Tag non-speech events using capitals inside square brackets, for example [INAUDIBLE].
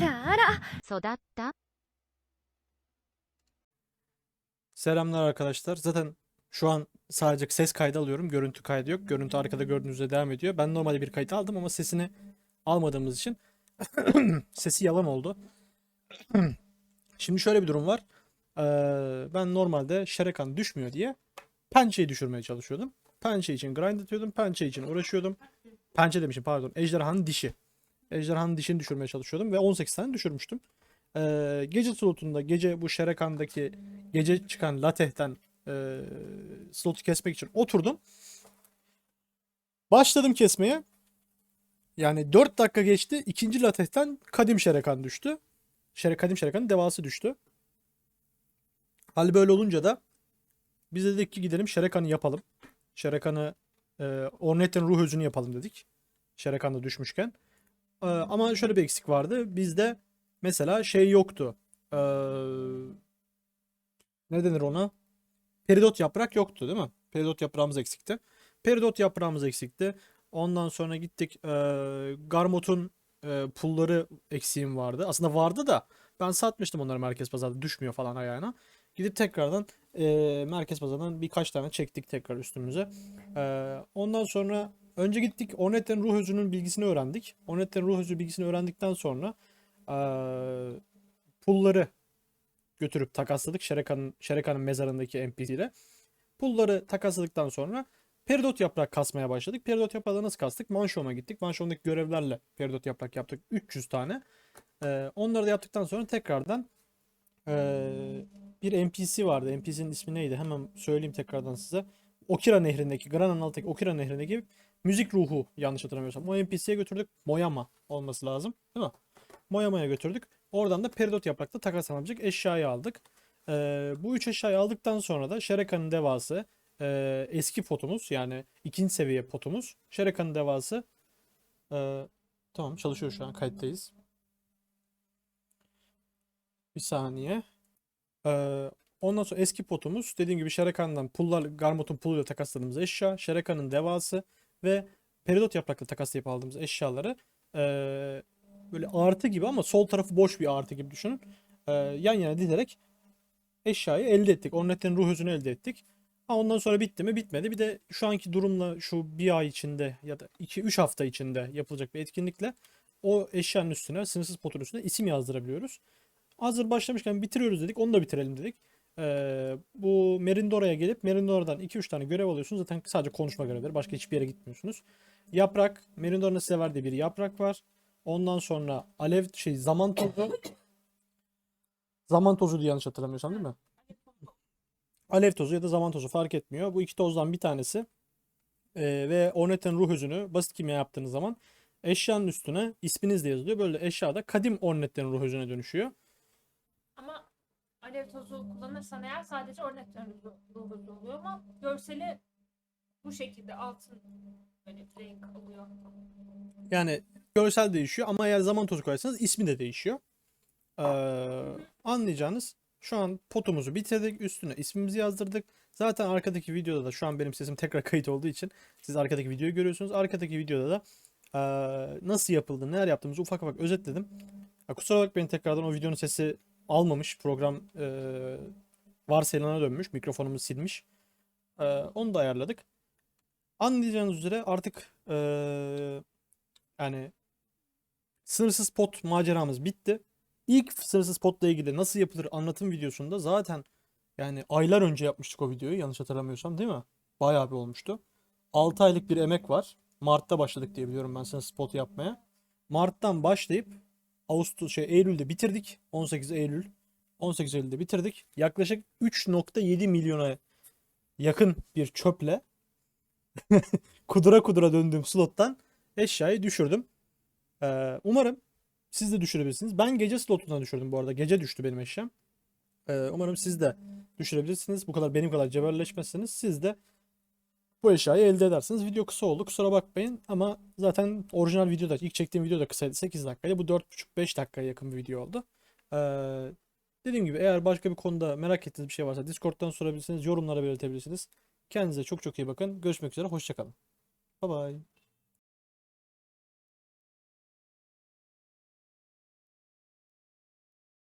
らあら育った、 Selamlar arkadaşlar. Zaten şu an sadece ses kaydı alıyorum. Görüntü kaydı yok. Görüntü arkada gördüğünüzde devam ediyor. Ben normalde bir kayıt aldım ama sesini almadığımız için [CLEARS THROAT] sesi yalan oldu. [CLEARS THROAT] Şimdi şöyle bir durum var. Ee, ben normalde Şerekan düşmüyor diye pençeyi düşürmeye çalışıyordum. Pençe için grind atıyordum. Pençe için uğraşıyordum. Pençe demişim pardon. Ejderhanın dişi. Ejderhanın dişini düşürmeye çalışıyordum ve 18 tane düşürmüştüm. Ee, gece slotunda gece bu Şerekan'daki gece çıkan latehten e, slotu kesmek için oturdum. Başladım kesmeye. Yani 4 dakika geçti. ikinci latehten Kadim Şerekan düştü. Şere, Kadim Şerekan'ın devası düştü. Hal böyle olunca da biz de dedik ki gidelim Şerekan'ı yapalım. Şerekan'ı e, Ornet'in ruh özünü yapalım dedik. Şerekan da düşmüşken. E, ama şöyle bir eksik vardı. Bizde mesela şey yoktu. Eee ne denir ona? Peridot yaprak yoktu değil mi? Peridot yaprağımız eksikti. Peridot yaprağımız eksikti. Ondan sonra gittik eee Garmot'un eee, pulları eksiğim vardı. Aslında vardı da ben satmıştım onları merkez pazarda düşmüyor falan ayağına. Gidip tekrardan eee, merkez pazardan birkaç tane çektik tekrar üstümüze. Eee, ondan sonra önce gittik Ornet'in ruh özünün bilgisini öğrendik. Ornet'in ruh özü bilgisini öğrendikten sonra eee, pulları götürüp takasladık Şerekan'ın Şerekan'ın mezarındaki NPC ile. Pulları takasladıktan sonra peridot yaprak kasmaya başladık. Peridot yaprağı nasıl kastık? Manşom'a gittik. Manşom'daki görevlerle peridot yaprak yaptık. 300 tane. Ee, onları da yaptıktan sonra tekrardan ee, bir NPC vardı. NPC'nin ismi neydi? Hemen söyleyeyim tekrardan size. Okira nehrindeki, Grana'nın altındaki Okira nehrindeki müzik ruhu yanlış hatırlamıyorsam. O NPC'ye götürdük. Moyama olması lazım. Değil mi? Moyama'ya götürdük. Oradan da peridot yaprakta takaslanabilecek eşyayı aldık. Ee, bu üç eşyayı aldıktan sonra da Şerekan'ın devası e, eski potumuz yani ikinci seviye potumuz. Şerekan'ın devası e, tamam çalışıyor şu an kayıttayız. Bir saniye. Ee, ondan sonra eski potumuz dediğim gibi Şerekan'dan pullar Garmot'un puluyla takasladığımız eşya. Şerekan'ın devası ve peridot yaprakla takaslayıp aldığımız eşyaları e, böyle artı gibi ama sol tarafı boş bir artı gibi düşünün. Ee, yan yana dizilerek eşyayı elde ettik. Ornet'in ruh özünü elde ettik. Ha, ondan sonra bitti mi? Bitmedi. Bir de şu anki durumla şu bir ay içinde ya da 2-3 hafta içinde yapılacak bir etkinlikle o eşyanın üstüne, sınırsız potun üstüne isim yazdırabiliyoruz. Hazır başlamışken bitiriyoruz dedik. Onu da bitirelim dedik. Ee, bu Merindora'ya gelip Merindora'dan 2-3 tane görev alıyorsunuz. Zaten sadece konuşma görevleri. Başka hiçbir yere gitmiyorsunuz. Yaprak, Merindora'nın size verdiği bir yaprak var. Ondan sonra alev şey zaman tozu. Zaman tozu diye yanlış hatırlamıyorsam değil mi? Alev tozu ya da zaman tozu fark etmiyor. Bu iki tozdan bir tanesi. Ee, ve Ornet'in ruh özünü basit kimya yaptığınız zaman eşyanın üstüne isminiz de yazılıyor. Böyle eşyada kadim Ornet'in ruh özüne dönüşüyor. Ama alev tozu kullanırsan eğer sadece örnekten ruhu oluyor ama görseli bu şekilde altın böyle renk alıyor. Yani görsel değişiyor ama eğer zaman tozu koyarsanız ismi de değişiyor. Ee, anlayacağınız şu an potumuzu bitirdik. Üstüne ismimizi yazdırdık. Zaten arkadaki videoda da şu an benim sesim tekrar kayıt olduğu için siz arkadaki videoyu görüyorsunuz. Arkadaki videoda da ee, nasıl yapıldı, neler yaptığımızı ufak ufak özetledim. Ya kusura bakmayın tekrardan o videonun sesi almamış. Program ee, varsayılana dönmüş. Mikrofonumu silmiş. Ee, onu da ayarladık. Anlayacağınız üzere artık ee, yani sınırsız pot maceramız bitti. İlk sınırsız potla ilgili nasıl yapılır anlatım videosunda zaten yani aylar önce yapmıştık o videoyu yanlış hatırlamıyorsam değil mi? Bayağı bir olmuştu. 6 aylık bir emek var. Mart'ta başladık diye biliyorum ben sınırsız pot yapmaya. Mart'tan başlayıp Ağustos şey Eylül'de bitirdik. 18 Eylül. 18 Eylül'de bitirdik. Yaklaşık 3.7 milyona yakın bir çöple [LAUGHS] kudura kudura döndüğüm slottan eşyayı düşürdüm. Ee, umarım siz de düşürebilirsiniz. Ben gece slotundan düşürdüm bu arada. Gece düştü benim eşyam. Ee, umarım siz de düşürebilirsiniz. Bu kadar benim kadar cebelleşmezseniz siz de bu eşyayı elde edersiniz. Video kısa oldu. Kusura bakmayın ama zaten orijinal videoda ilk çektiğim video da kısaydı. 8 dakikaydı. Bu 4,5-5 dakikaya yakın bir video oldu. Ee, dediğim gibi eğer başka bir konuda merak ettiğiniz bir şey varsa Discord'dan sorabilirsiniz. Yorumlara belirtebilirsiniz. Kendinize çok çok iyi bakın. Görüşmek üzere. Hoşçakalın. Bye bye.